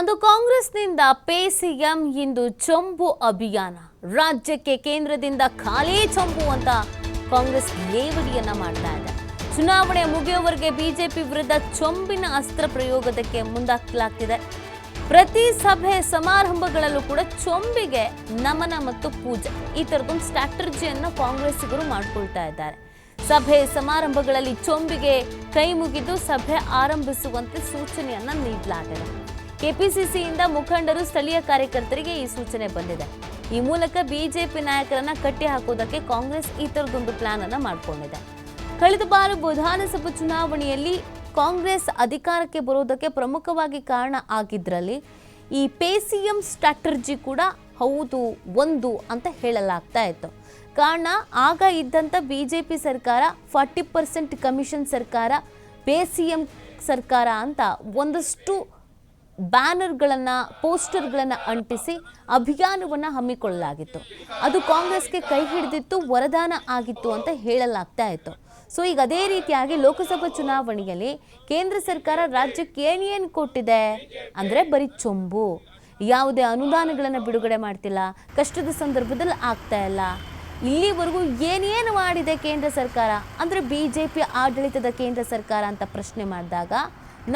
ಅಂದು ಕಾಂಗ್ರೆಸ್ನಿಂದ pay CM ಇಂದು ಚೊಂಬು ಅಭಿಯಾನ. ರಾಜ್ಯಕ್ಕೆ ಕೇಂದ್ರದಿಂದ ಖಾಲಿ ಚೊಂಬು ಅಂತ ಕಾಂಗ್ರೆಸ್ ಲೇವಡಿಯನ್ನ ಮಾಡ್ತಾ ಇದೆ. ಚುನಾವಣೆ ಮುಗಿಯುವವರೆಗೆ ಬಿಜೆಪಿ ವಿರುದ್ಧ ಚೊಂಬಿನ ಅಸ್ತ್ರ ಪ್ರಯೋಗದಕ್ಕೆ ಮುಂದಾಕಲಾಗ್ತಿದೆ. ಪ್ರತಿ ಸಭೆ ಸಮಾರಂಭಗಳಲ್ಲೂ ಕೂಡ ಚೊಂಬಿಗೆ ನಮನ ಮತ್ತು ಪೂಜೆ. ಈ ಥರದೊಂದು ಸ್ಟ್ರಾಟರ್ಜಿಯನ್ನು ಕಾಂಗ್ರೆಸ್ಸಿಗರು ಮಾಡ್ಕೊಳ್ತಾ ಇದ್ದಾರೆ. ಸಭೆ ಸಮಾರಂಭಗಳಲ್ಲಿ ಚೊಂಬಿಗೆ ಕೈ ಮುಗಿದು ಸಭೆ ಆರಂಭಿಸುವಂತೆ ಸೂಚನೆಯನ್ನ ನೀಡಲಾಗಿದೆ. ಕೆಪಿಸಿಸಿಯಿಂದ ಮುಖಂಡರು ಸ್ಥಳೀಯ ಕಾರ್ಯಕರ್ತರಿಗೆ ಈ ಸೂಚನೆ ಬಂದಿದೆ. ಈ ಮೂಲಕ ಬಿಜೆಪಿ ನಾಯಕರನ್ನ ಕಟ್ಟಿ ಹಾಕೋದಕ್ಕೆ ಕಾಂಗ್ರೆಸ್ ಈ ಥರದೊಂದು ಪ್ಲಾನ್ ಅನ್ನ ಮಾಡಿಕೊಂಡಿದೆ. ಕಳೆದ ಬಾರಿ ವಿಧಾನಸಭಾ ಚುನಾವಣೆಯಲ್ಲಿ ಕಾಂಗ್ರೆಸ್ ಅಧಿಕಾರಕ್ಕೆ ಬರೋದಕ್ಕೆ ಪ್ರಮುಖವಾಗಿ ಕಾರಣ ಆಗಿದ್ರಲ್ಲಿ ಈ ಪೇಸಿಎಂ ಸ್ಟ್ರಾಟರ್ಜಿ ಕೂಡ ಹೌದು, ಒಂದು ಅಂತ ಹೇಳಲಾಗ್ತಾ ಇತ್ತು. ಕಾರಣ ಆಗ ಇದ್ದಂಥ ಬಿ ಜೆ ಪಿ ಸರ್ಕಾರ ಫಾರ್ಟಿ ಪರ್ಸೆಂಟ್ ಕಮಿಷನ್ ಸರ್ಕಾರ ಪೇಸಿಎಂ ಸರ್ಕಾರ ಅಂತ ಒಂದಷ್ಟು ಬ್ಯಾನರ್ಗಳನ್ನು, ಪೋಸ್ಟರ್ಗಳನ್ನು ಅಂಟಿಸಿ ಅಭಿಯಾನವನ್ನು ಹಮ್ಮಿಕೊಳ್ಳಲಾಗಿತ್ತು. ಅದು ಕಾಂಗ್ರೆಸ್ಗೆ ಕೈ ಹಿಡಿದಿತ್ತು, ವರದಾನ ಆಗಿತ್ತು ಅಂತ ಹೇಳಲಾಗ್ತಾ ಇತ್ತು. ಸೊ, ಈಗ ಅದೇ ರೀತಿಯಾಗಿ ಲೋಕಸಭಾ ಚುನಾವಣೆಯಲ್ಲಿ ಕೇಂದ್ರ ಸರ್ಕಾರ ರಾಜ್ಯಕ್ಕೆ ಏನೇನು ಕೊಟ್ಟಿದೆ? ಅಂದರೆ ಬರೀ ಚೊಂಬು. ಯಾವುದೇ ಅನುದಾನಗಳನ್ನು ಬಿಡುಗಡೆ ಮಾಡ್ತಿಲ್ಲ, ಕಷ್ಟದ ಸಂದರ್ಭದಲ್ಲಿ ಆಗ್ತಾ ಇಲ್ಲ. ಇಲ್ಲಿವರೆಗೂ ಏನೇನು ಮಾಡಿದೆ ಕೇಂದ್ರ ಸರ್ಕಾರ? ಅಂದರೆ ಬಿ ಜೆ ಪಿ ಆಡಳಿತದ ಕೇಂದ್ರ ಸರ್ಕಾರ ಅಂತ ಪ್ರಶ್ನೆ ಮಾಡಿದಾಗ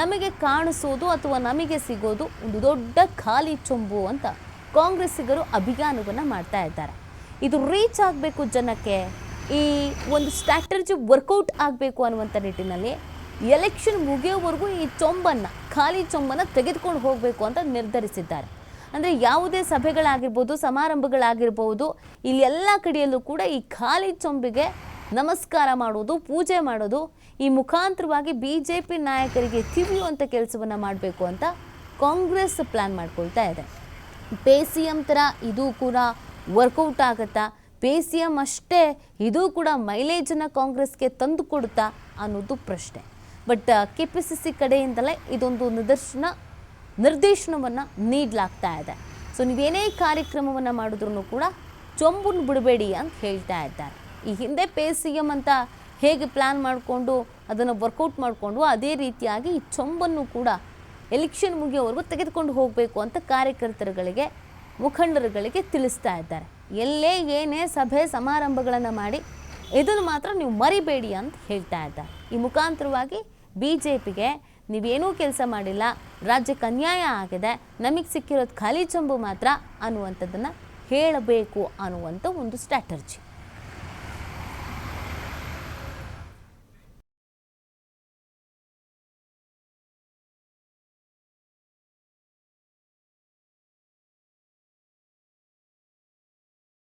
ನಮಗೆ ಕಾಣಿಸೋದು ಅಥವಾ ನಮಗೆ ಸಿಗೋದು ಒಂದು ದೊಡ್ಡ ಖಾಲಿ ಚೊಂಬು ಅಂತ ಕಾಂಗ್ರೆಸ್ಸಿಗರು ಅಭಿಯಾನವನ್ನು ಮಾಡ್ತಾ ಇದ್ದಾರೆ. ಇದು ರೀಚ್ ಆಗಬೇಕು ಜನಕ್ಕೆ, ಈ ಒಂದು ಸ್ಟ್ರಾಟಜಿ ವರ್ಕೌಟ್ ಆಗಬೇಕು ಅನ್ನುವಂಥ ನಿಟ್ಟಿನಲ್ಲಿ ಎಲೆಕ್ಷನ್ ಮುಗಿಯೋವರೆಗೂ ಈ ಚೊಂಬನ್ನು, ಖಾಲಿ ಚೊಂಬನ್ನು ತೆಗೆದುಕೊಂಡು ಹೋಗಬೇಕು ಅಂತ ನಿರ್ಧರಿಸಿದ್ದಾರೆ. ಅಂದರೆ ಯಾವುದೇ ಸಭೆಗಳಾಗಿರ್ಬೋದು, ಸಮಾರಂಭಗಳಾಗಿರ್ಬೋದು, ಇಲ್ಲಿ ಎಲ್ಲ ಕಡೆಯಲ್ಲೂ ಕೂಡ ಈ ಖಾಲಿ ಚೊಂಬಿಗೆ ನಮಸ್ಕಾರ ಮಾಡೋದು, ಪೂಜೆ ಮಾಡೋದು, ಈ ಮುಖಾಂತರವಾಗಿ ಬಿ ಜೆ ಪಿ ನಾಯಕರಿಗೆ ತಿವಿಯುವಂಥ ಕೆಲಸವನ್ನು ಮಾಡಬೇಕು ಅಂತ ಕಾಂಗ್ರೆಸ್ ಪ್ಲ್ಯಾನ್ ಮಾಡ್ಕೊಳ್ತಾ ಇದೆ. ಪೇ ಸಿ ಎಂ ಥರ ಇದು ಕೂಡ ವರ್ಕೌಟ್ ಆಗುತ್ತಾ? ಪೇ ಸಿ ಎಂ ಅಷ್ಟೇ, ಇದು ಕೂಡ ಮೈಲೇಜನ್ನು ಕಾಂಗ್ರೆಸ್ಗೆ ತಂದು ಕೊಡುತ್ತಾ ಅನ್ನೋದು ಪ್ರಶ್ನೆ. But K P C C ಕಡೆಯಿಂದಲೇ ಇದೊಂದು ನಿದರ್ಶನ, ನಿರ್ದೇಶನವನ್ನು ನೀಡಲಾಗ್ತಾ ಇದೆ. ಸೊ, ನೀವೇನೇ ಕಾರ್ಯಕ್ರಮವನ್ನು ಮಾಡಿದ್ರೂ ಕೂಡ ಚೊಂಬನ್ನು ಬಿಡಬೇಡಿ ಅಂತ ಹೇಳ್ತಾ ಇದ್ದಾರೆ. ಈ ಹಿಂದೆ ಪೇ ಸಿ ಎಂ ಅಂತ ಹೇಗೆ ಪ್ಲ್ಯಾನ್ ಮಾಡಿಕೊಂಡು ಅದನ್ನು ವರ್ಕೌಟ್ ಮಾಡಿಕೊಂಡು ಅದೇ ರೀತಿಯಾಗಿ ಈ ಚೊಂಬನ್ನು ಕೂಡ ಎಲೆಕ್ಷನ್ ಮುಗಿಯೋವರೆಗೂ ತೆಗೆದುಕೊಂಡು ಹೋಗಬೇಕು ಅಂತ ಕಾರ್ಯಕರ್ತರುಗಳಿಗೆ, ಮುಖಂಡರುಗಳಿಗೆ ತಿಳಿಸ್ತಾ ಇದ್ದಾರೆ. ಎಲ್ಲೇ ಏನೇ ಸಭೆ ಸಮಾರಂಭಗಳನ್ನು ಮಾಡಿ ಇದನ್ನು ಮಾತ್ರ ನೀವು ಮರಿಬೇಡಿ ಅಂತ ಹೇಳ್ತಾ ಇದ್ದಾರೆ. ಈ ಮುಖಾಂತರವಾಗಿ ಬಿ ಜೆ ಪಿಗೆ ನೀವೇನೂ ಕೆಲಸ ಮಾಡಿಲ್ಲ, ರಾಜ್ಯಕ್ಕೆ ಅನ್ಯಾಯ ಆಗಿದೆ, ನಮಗೆ ಸಿಕ್ಕಿರೋದು ಖಾಲಿ ಚೊಂಬು ಮಾತ್ರ ಅನ್ನುವಂಥದ್ದನ್ನು ಹೇಳಬೇಕು ಅನ್ನುವಂಥ ಒಂದು ಸ್ಟ್ರಾಟರ್ಜಿ